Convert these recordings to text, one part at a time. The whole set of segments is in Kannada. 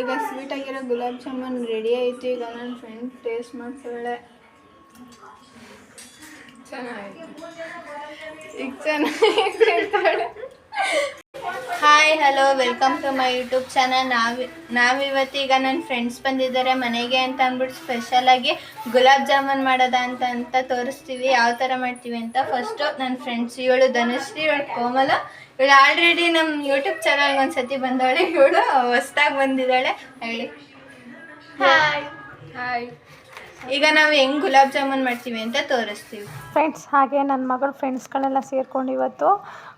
ಈಗ ಸ್ವೀಟ್ ಆಗಿರೋ ಗುಲಾಬ್ ಜಾಮೂನ್ ರೆಡಿ ಆಯಿತು ಈಗ ನನ್ನ ಫ್ರೆಂಡ್ ಟೇಸ್ಟ್ ಮಾಡ್ತಾಳೆ ಚೆನ್ನಾಗಿತ್ತು ಈಗ ಚೆನ್ನಾಗಿ hello welcome to my YouTube channel ನಾವು ನಾವಿವತ್ತೀಗ ನನ್ನ ಫ್ರೆಂಡ್ಸ್ ಬಂದಿದ್ದಾರೆ ಮನೆಗೆ ಅಂತ ಅಂದ್ಬಿಟ್ಟು ಸ್ಪೆಷಲಾಗಿ ಗುಲಾಬ್ ಜಾಮೂನ್ ಮಾಡೋದ ಅಂತ ಅಂತ ತೋರಿಸ್ತೀವಿ. ಯಾವ ಥರ ಮಾಡ್ತೀವಿ ಅಂತ. ಫಸ್ಟು ನನ್ನ ಫ್ರೆಂಡ್ಸ್ ಇವಳು ಧನುಶ್ರೀ ಇವಳು ಕೋಮಲ. ಇವಳು ಆಲ್ರೆಡಿ ನಮ್ಮ ಯೂಟ್ಯೂಬ್ ಚಾನಲ್ಗೆ ಒಂದು ಸತಿ ಬಂದವಳೆ. ಇವಳು ಹೊಸ್ದಾಗಿ ಬಂದಿದ್ದಾಳೆ. ಹೇಳಿ. ಹಾಯ್ ಹಾಯ್ ಈಗ ನಾವು ಹೆಂಗ್ ಗುಲಾಬ್ ಜಾಮೂನ್ ಮಾಡ್ತೀವಿ ಅಂತ ತೋರಿಸ್ತೀವಿ. ಫ್ರೆಂಡ್ಸ್ ಹಾಗೆ ನನ್ನ ಮಗಳು ಫ್ರೆಂಡ್ಸ್ಗಳೆಲ್ಲ ಸೇರ್ಕೊಂಡು ಇವತ್ತು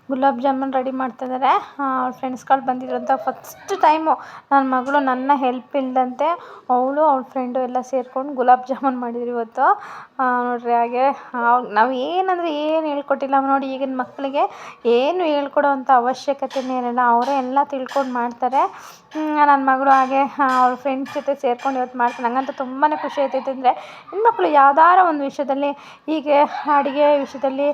ಗುಲಾಬ್ ಜಾಮೂನ್ ರೆಡಿ ಮಾಡ್ತಿದ್ದಾರೆ. ಅವ್ರ ಫ್ರೆಂಡ್ಸ್ಗಳು ಬಂದಿದ್ರು ಅಂತ ಫಸ್ಟ್ ಟೈಮು ನನ್ನ ಮಗಳು ನನ್ನ ಹೆಲ್ಪ್ ಇಲ್ಲದಂತೆ ಅವಳು ಅವ್ಳ ಫ್ರೆಂಡು ಎಲ್ಲ ಸೇರ್ಕೊಂಡು ಗುಲಾಬ್ ಜಾಮೂನ್ ಮಾಡಿದ್ರು ಇವತ್ತು. ನೋಡಿರಿ ಹಾಗೆ ನಾವು ಏನಂದರೆ ಏನು ಹೇಳ್ಕೊಟ್ಟಿಲ್ಲ. ನೋಡಿ ಈಗಿನ ಮಕ್ಕಳಿಗೆ ಏನು ಹೇಳ್ಕೊಡೋ ಅಂಥ ಅವಶ್ಯಕತೆನೇ ಇರಲ್ಲ. ಅವರೇ ಎಲ್ಲ ತಿಳ್ಕೊಂಡು ಮಾಡ್ತಾರೆ. ನನ್ನ ಮಗಳು ಹಾಗೆ ಅವ್ರ ಫ್ರೆಂಡ್ಸ್ ಜೊತೆ ಸೇರ್ಕೊಂಡು ಇವತ್ತು ಮಾಡ್ತಾರೆ ನಂಗಂತೂ ತುಂಬಾ ಖುಷಿ ಆಯ್ತೈತೆ ಅಂದರೆ ಹೆಣ್ಮಕ್ಳು ಯಾವ್ದಾರ ಒಂದು ವಿಷಯದಲ್ಲಿ ಹೀಗೆ ಅಡುಗೆ ವಿಷಯದಲ್ಲಿ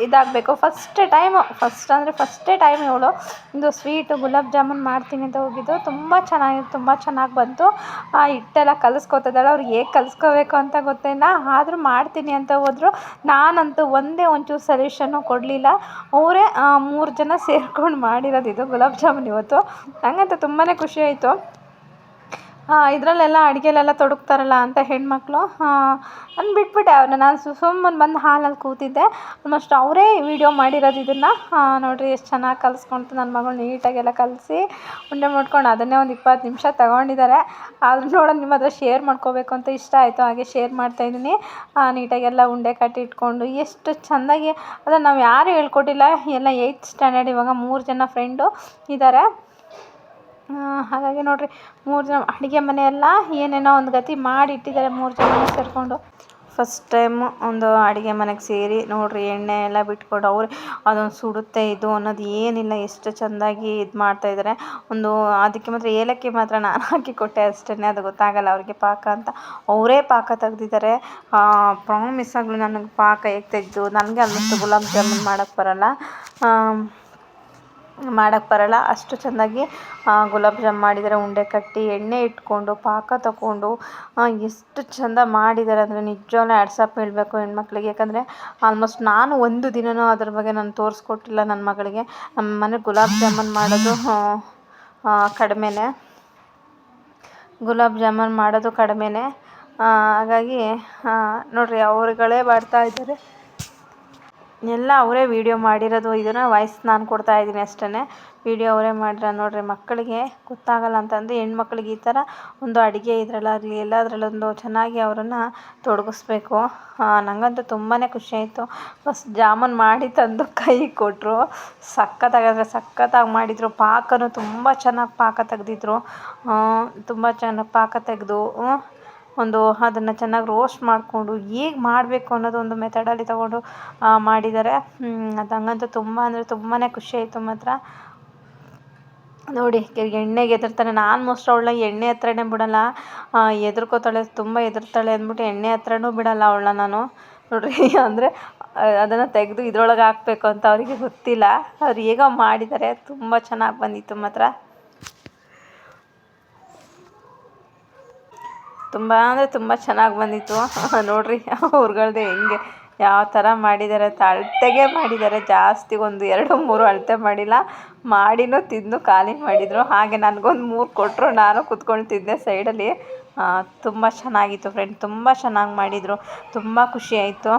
ಇದಾಗಬೇಕು. ಫಸ್ಟ್ ಟೈಮು ಫಸ್ಟ್ ಅಂದರೆ ಫಸ್ಟೇ ಟೈಮ್ ಇವಳು ಒಂದು ಸ್ವೀಟು ಗುಲಾಬ್ ಜಾಮೂನ್ ಮಾಡ್ತೀನಿ ಅಂತ ಹೋಗಿದ್ದು. ತುಂಬ ಚೆನ್ನಾಗಿತ್ತು ತುಂಬ ಚೆನ್ನಾಗಿ ಬಂತು. ಆ, ಹಿಟ್ಟೆಲ್ಲ ಕಲಿಸ್ಕೊತಿದ್ದಾಳೆ ಅವ್ರು ಹೇಗೆ ಕಲಿಸ್ಕೋಬೇಕು ಅಂತ ಗೊತ್ತಿಲ್ಲ. ಆದರೂ ಮಾಡ್ತೀನಿ ಅಂತ ಹೋದ್ರು. ನಾನಂತೂ ಒಂದೇ ಒಂಚೂರು ಸೊಲ್ಯೂಷನ್ನು ಕೊಡಲಿಲ್ಲ. ಅವರೇ ಮೂರು ಜನ ಸೇರ್ಕೊಂಡು ಮಾಡಿರೋದು ಇದು ಗುಲಾಬ್ ಜಾಮೂನ್ ಇವತ್ತು. ನನಗಂತೂ ತುಂಬಾ ಖುಷಿ ಆಯಿತು. ಇದರಲ್ಲೆಲ್ಲ ಅಡುಗೆಲೆಲ್ಲ ತೊಡಗ್ತಾರಲ್ಲ ಅಂತ ಹೆಣ್ಮಕ್ಳು. ನಾನು ಬಿಟ್ಬಿಟ್ಟೆ ಅವ್ರನ್ನ. ನಾನು ಸುಮ್ಮನೆ ಬಂದು ಹಾಲಲ್ಲಿ ಕೂತಿದ್ದೆ. ಆಲ್ಮೋಸ್ಟ್ ಅವರೇ ವೀಡಿಯೋ ಮಾಡಿರೋದು ಇದನ್ನು. ನೋಡಿರಿ ಎಷ್ಟು ಚೆನ್ನಾಗಿ ಕಲಿಸ್ಕೊಂತು ನನ್ನ ಮಗಳು ನೀಟಾಗೆಲ್ಲ ಕಲಿಸಿ ಉಂಡೆ ಮಾಡ್ಕೊಂಡು ಅದನ್ನೇ ಒಂದು ಇಪ್ಪತ್ತು ನಿಮಿಷ ತಗೊಂಡಿದ್ದಾರೆ ಆದ್ರೂ ನೋಡೋಣ ನಿಮ್ಮ ಹತ್ರ ಶೇರ್ ಮಾಡ್ಕೋಬೇಕು ಅಂತ ಇಷ್ಟ ಆಯಿತು. ಹಾಗೆ ಶೇರ್ ಮಾಡ್ತಾಯಿದ್ದೀನಿ ನೀಟಾಗೆಲ್ಲ ಉಂಡೆ ಕಟ್ಟಿ ಇಟ್ಕೊಂಡು ಎಷ್ಟು ಚೆಂದಾಗಿ ಅದನ್ನು ನಾವು ಯಾರೂ ಹೇಳ್ಕೊಟ್ಟಿಲ್ಲ. ಎಲ್ಲ ಏಯ್ತ್ ಸ್ಟ್ಯಾಂಡರ್ಡ್ ಇವಾಗ ಮೂರು ಜನ ಫ್ರೆಂಡು ಇದ್ದಾರೆ ಹಾಗಾಗಿ ನೋಡಿರಿ, ಮೂರು ಜನ ಅಡುಗೆ ಮನೆಯೆಲ್ಲ ಏನೇನೋ ಒಂದು ಗತಿ ಮಾಡಿ ಇಟ್ಟಿದ್ದಾರೆ ಮೂರು ಜನ ಸೇರಿಕೊಂಡು. ಫಸ್ಟ್ ಟೈಮು ಒಂದು ಅಡುಗೆ ಮನೆಗೆ ಸೇರಿ ನೋಡಿರಿ, ಎಣ್ಣೆ ಎಲ್ಲ ಬಿಟ್ಕೊಂಡು ಅವ್ರು ಅದೊಂದು ಸುಡುತ್ತೆ, ಇದು ಅನ್ನೋದು ಏನಿಲ್ಲ, ಎಷ್ಟು ಚೆಂದಾಗಿ ಇದು ಮಾಡ್ತಾಯಿದ್ದಾರೆ ಒಂದು ಅದಕ್ಕೆ ಮಾತ್ರ ಏಲಕ್ಕಿ ಮಾತ್ರ ನಾನು ಹಾಕಿ ಕೊಟ್ಟೆ ಅಷ್ಟೇ ಅದು ಗೊತ್ತಾಗಲ್ಲ ಅವ್ರಿಗೆ ಪಾಕ ಅಂತ. ಅವರೇ ಪಾಕ ತೆಗ್ದಿದ್ದಾರೆ. ಪ್ರಾಮಿಸ್ ಆಗಲಿ ನನಗೆ ಪಾಕ ಹೇಗೆ ತೆಗೆದು, ನನಗೆ ಆಲ್ಮೋಸ್ಟ್ ಗುಲಾಬ್ ಜಾಮೂನ್ ಮಾಡೋಕ್ಕೆ ಬರಲ್ಲ. ಮಾಡೋಕ್ಕೆ ಬರಲ್ಲ. ಅಷ್ಟು ಚೆಂದಾಗಿ ಗುಲಾಬ್ ಜಾಮ್ ಮಾಡಿದ್ದಾರೆ ಉಂಡೆ ಕಟ್ಟಿ, ಎಣ್ಣೆ ಇಟ್ಕೊಂಡು, ಪಾಕ ತಗೊಂಡು ಎಷ್ಟು ಚೆಂದ ಮಾಡಿದ್ದಾರೆ ಅಂದರೆ ನಿಜವಾಗ್ಲೂ ಹ್ಯಾಟ್ಸಪ್ ಹೇಳಬೇಕು ಹೆಣ್ಮಕ್ಳಿಗೆ. ಯಾಕಂದರೆ ಆಲ್ಮೋಸ್ಟ್ ನಾನು ಒಂದು ದಿನವೂ ಅದ್ರ ಬಗ್ಗೆ ನಾನು ತೋರಿಸ್ಕೊಟ್ಟಿಲ್ಲ ನನ್ನ ಮಗಳಿಗೆ. ನಮ್ಮ ಮನೆ ಗುಲಾಬ್ ಜಾಮೂನ್ ಮಾಡೋದು ಕಡಿಮೆನೇ. ಗುಲಾಬ್ ಜಾಮೂನ್ ಮಾಡೋದು ಕಡಿಮೆನೇ. ಹಾಗಾಗಿ ನೋಡಿರಿ ಮಾಡ್ತಾ ಮಾಡ್ತಾಯಿದ್ದಾರೆ ಎಲ್ಲ ಅವರೇ ವೀಡಿಯೋ ಮಾಡಿರೋದು, ಇದನ್ನು ವಾಯ್ಸ್ ನಾನು ಕೊಡ್ತಾ ಇದ್ದೀನಿ ಅಷ್ಟೇ ವೀಡಿಯೋ ಅವರೇ ಮಾಡಿರೋ ನೋಡಿರಿ, ಮಕ್ಕಳಿಗೆ ಗೊತ್ತಾಗಲ್ಲ ಅಂತಂದು ಹೆಣ್ಮಕ್ಳಿಗೆ ಈ ಥರ ಒಂದು ಅಡುಗೆ ಇದರಲ್ಲಾಗಲಿ ಎಲ್ಲದರಲ್ಲೊಂದು ಚೆನ್ನಾಗಿ ಅವರನ್ನು ತೊಡಗಿಸ್ಬೇಕು. ನನಗಂತೂ ತುಂಬಾ ಖುಷಿ ಆಯಿತು. ಫಸ್ಟ್ ಜಾಮೂನ್ ಮಾಡಿ ತಂದು ಕೈ ಕೊಟ್ಟರು ಸಖತ್ತಾಗಿ ಅಂದರೆ ಸಖತ್ತಾಗಿ ಮಾಡಿದರು. ಪಾಕನೂ ತುಂಬ ಚೆನ್ನಾಗಿ ಪಾಕ ತೆಗೆದಿದ್ರು. ತುಂಬ ಚೆನ್ನಾಗಿ ಪಾಕ ತೆಗೆದು ಒಂದು ಅದನ್ನು ಚೆನ್ನಾಗಿ ರೋಸ್ಟ್ ಮಾಡಿಕೊಂಡು ಹೇಗೆ ಮಾಡಬೇಕು ಅನ್ನೋದು ಒಂದು ಮೆಥಡಲ್ಲಿ ತಗೊಂಡು ಮಾಡಿದ್ದಾರೆ ಅದು ಹಂಗಂತೂ ತುಂಬ ಅಂದರೆ ತುಂಬಾ ಖುಷಿ ಆಯಿತು ಮಾತ್ರ. ನೋಡಿ ಎಣ್ಣೆಗೆ ಎದುರ್ತಾನೆ ನಾನು ಮೋಸ್ಟ್ ಅವಳನ್ನ ಎಣ್ಣೆ ಹತ್ರನೇ ಬಿಡಲ್ಲ. ಎದುರ್ಕೋತಾಳೆ ತುಂಬ ಹೆದರ್ತಾಳೆ ಅಂದ್ಬಿಟ್ಟು ಎಣ್ಣೆ ಹತ್ರನೂ ಬಿಡಲ್ಲ ಅವಳನ್ನ ನಾನು. ನೋಡಿರಿ, ಅಂದರೆ ಅದನ್ನು ತೆಗೆದು ಇದ್ರೊಳಗೆ ಹಾಕ್ಬೇಕು ಅಂತ ಅವರಿಗೆ ಗೊತ್ತಿಲ್ಲ. ಅವ್ರು ಹೇಗೋ ಮಾಡಿದ್ದಾರೆ ತುಂಬ ಚೆನ್ನಾಗಿ ಬಂದಿತ್ತು ಮಾತ್ರ. ತುಂಬ ಅಂದರೆ ತುಂಬ ಚೆನ್ನಾಗಿ ಬಂದಿತ್ತು. ನೋಡಿರಿ ಅವ್ರುಗಳ್ದೆ ಹೆಂಗೆ ಯಾವ ಥರ ಮಾಡಿದ್ದಾರೆ ಅಂತ ಅಳತೆಗೆ ಮಾಡಿದ್ದಾರೆ ಜಾಸ್ತಿ ಒಂದು ಎರಡು ಮೂರು ಅಳತೆ ಮಾಡಿಲ್ಲ, ಮಾಡಿನೂ ತಿಂದು ಖಾಲಿ ಮಾಡಿದರು. ಹಾಗೆ ನನಗೊಂದು ಮೂರು ಕೊಟ್ಟರು ನಾನು ಕುತ್ಕೊಂಡು ತಿಂದೆ ಸೈಡಲ್ಲಿ. ತುಂಬ ಚೆನ್ನಾಗಿತ್ತು ಫ್ರೆಂಡ್ ತುಂಬ ಚೆನ್ನಾಗಿ ಮಾಡಿದರು, ತುಂಬ ಖುಷಿ ಆಯಿತು.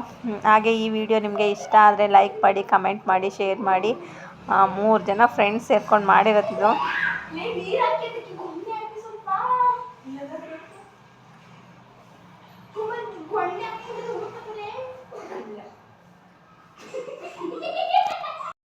ಹಾಗೆ ಈ ವಿಡಿಯೋ ನಿಮಗೆ ಇಷ್ಟ ಆದರೆ ಲೈಕ್ ಮಾಡಿ ಕಮೆಂಟ್ ಮಾಡಿ ಶೇರ್ ಮಾಡಿ. ಮೂರು ಜನ ಫ್ರೆಂಡ್ಸ್ ಸೇರ್ಕೊಂಡು ಮಾಡಿರೋದಿದು